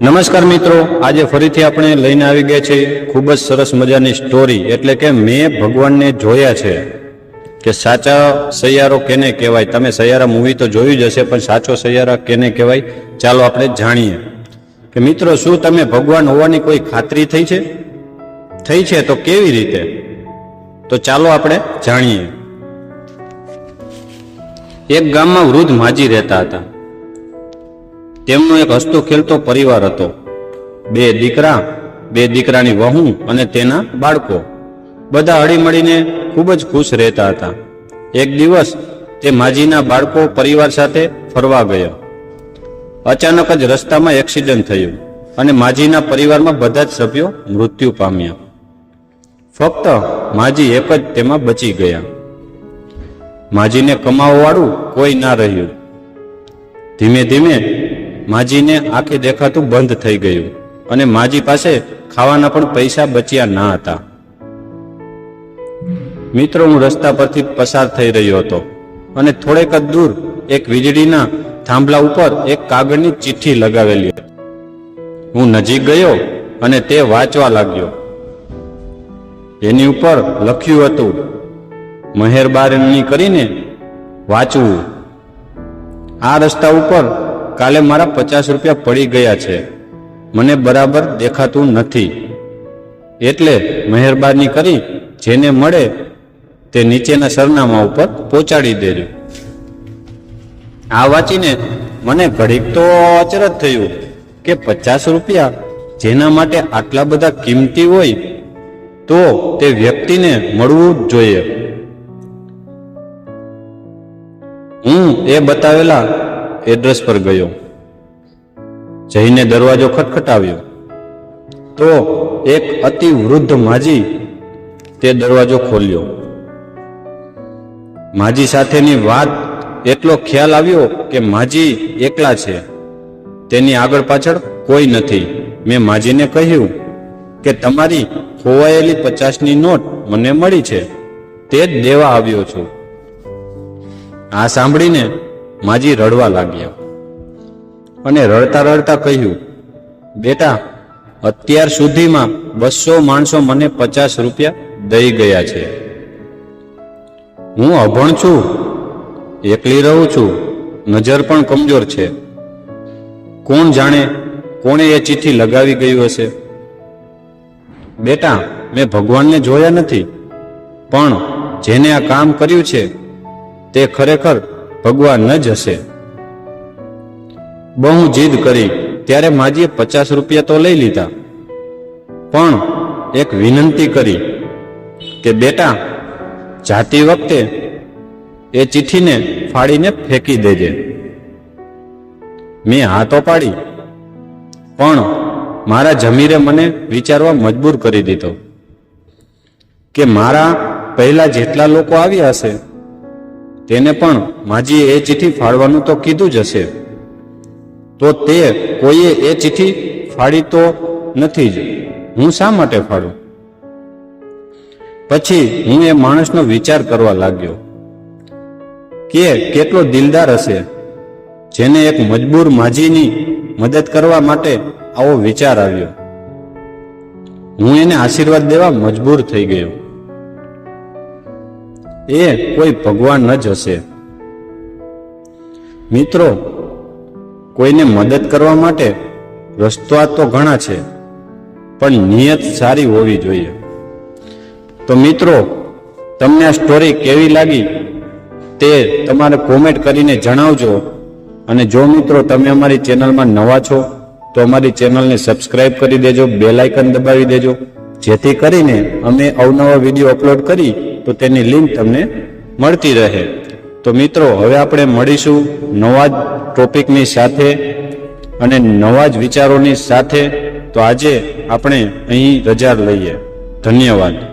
નમસ્કાર મિત્રો, આજે ફરીથી આપણે લઈને આવી ગયા છે ખૂબ જ સરસ મજાની સ્ટોરી એટલે કે મેં ભગવાનને જોયા છે કે સાચા સૈયારો કેને કહેવાય? તમે સૈયારા મૂવી તો જોયું જ હશે, પણ સાચો સૈયારા કેને કહેવાય? ચાલો આપણે જાણીએ. કે મિત્રો, શું તમે ભગવાન હોવાની કોઈ ખાતરી થઈ છે? થઈ છે તો કેવી રીતે? તો ચાલો આપણે જાણીએ. એક ગામમાં વૃદ્ધ માજી રહેતા હતા. તેમનો એક હસતો ખેલતો પરિવાર હતો. બે દીકરા, બે દીકરાની વહુ અને તેના બાળકો. બધા હળીમળીને ખૂબ જ ખુશ રહેતા હતા. એક દિવસ તે માજીના બાળકો પરિવાર સાથે ફરવા ગયા. અચાનક જ રસ્તામાં એક્સિડન્ટ થયું અને માજીના પરિવારમાં બધા જ સભ્યો મૃત્યુ પામ્યા. ફક્ત માજી એક જ તેમાં બચી ગયા. માજીને કમાવવાળું કોઈ ના રહ્યું. ધીમે ધીમે માજીને આંખે દેખાતું બંધ થઈ ગયું અને માજી પાસે ખાવાના પણ પૈસા બચ્યા ના હતા. મિત્રો, હું રસ્તા પરથી પસાર થઈ રહ્યો હતો અને થોડેક જ દૂર એક વીજળીના થાંભલા ઉપર એક કાગળની ચિઠ્ઠી લગાવેલી હતી. હું નજીક ગયો અને તે વાંચવા લાગ્યો. એની ઉપર લખ્યું હતું મહેરબાની કરીને વાંચવું. આ રસ્તા ઉપર કાલે મારા પચાસ રૂપિયા પડી ગયા છે. મને બરાબર દેખાતું નથી. એટલે મહેરબાની કરી જેને મળે તે નીચેના સરનામા ઉપર પહોંચાડી દેજો. આ વાંચીને મને ઘડીક તો અચરજ થયું કે પચાસ રૂપિયા જેના માટે આટલા બધા કિંમતી હોય તો તે વ્યક્તિને મળવું જ જોઈએ. હું એ બતાવેલા એડ્રેસ પર ગયો. જઈને દરવાજો ખટખટાવ્યો. તો એક અતિ વૃદ્ધ માજી તે દરવાજો ખોલ્યો. માજી સાથેની વાત એટલો ખ્યાલ આવ્યો કે માજી એકલા છે. તેની આગળ પાછળ કોઈ નથી. મેં માજીને કહ્યું કે તમારી ખોવાયેલી પચાસની નોટ મને મળી છે. તે જ દેવા આવ્યો છું. આ સાંભળીને માજી રડવા લાગ્યા. અને રડતા રડતા કહ્યું, બેટા, અત્યાર સુધીમાં બસો માણસો મને પચાસ રૂપિયા દઈ ગયા છે. હું અભણ છું, એકલી રહું છું, નજર પણ કમજોર છે. કોણ જાણે કોણે એ ચિઠ્ઠી લગાવી ગયું હશે? બેટા, મેં ભગવાનને જોયા નથી, પણ જેને આ કામ કર્યું છે તે ખરેખર ભગવાન જ હશે. બહુ જીદ કરી, ત્યારે માજીએ પચાસ રૂપિયા તો લઈ લીધા. પણ એક વિનંતી કરી કે, બેટા, જાતી વખતે એ ચિઠ્ઠીને ફાડીને ફેંકી દેજે. મેં હા તો પાડી, પણ મારા જમીરે મને વિચારવા મજબૂર કરી દીધો કે, મારા પહેલા જેટલા લોકો આવ્યા હશે તેને પણ માજીએ એ ચિઠ્ઠી ફાડવાનું તો કીધું જ હશે. તો તે કોઈએ એ ચિઠ્ઠી ફાડી તો નથી જ. હું શા માટે ફાડું પછી હું એ માણસનો વિચાર કરવા લાગ્યો કે કેટલો દિલદાર હશે જેને એક મજબૂર માજીની મદદ કરવા માટે આવો વિચાર આવ્યો. હું એને આશીર્વાદ દેવા મજબૂર થઈ ગયો. એ કોઈ ભગવાન જ હશે. મિત્રો, કોઈને મદદ કરવા માટે રસ્તા તો ઘણા છે, પણ નિયત સારી હોવી જોઈએ. તો મિત્રો, તમને આ સ્ટોરી કેવી લાગી તે તમારે કોમેન્ટ કરીને જણાવજો. અને જો મિત્રો તમે અમારી ચેનલમાં નવા છો, તો અમારી ચેનલને સબસ્ક્રાઇબ કરી દેજો બેલ આઇકન દબાવી દેજો. જેથી કરીને અમે અવનવા વીડિયો અપલોડ કરી તો તેની લિંક તમને મળતી રહે. તો મિત્રો, હવે આપણે મળીશું નવા જ ટોપિકની સાથે અને નવા જ વિચારોની સાથે. તો આજે આપણે અહીં રજા લઈએ. ધન્યવાદ.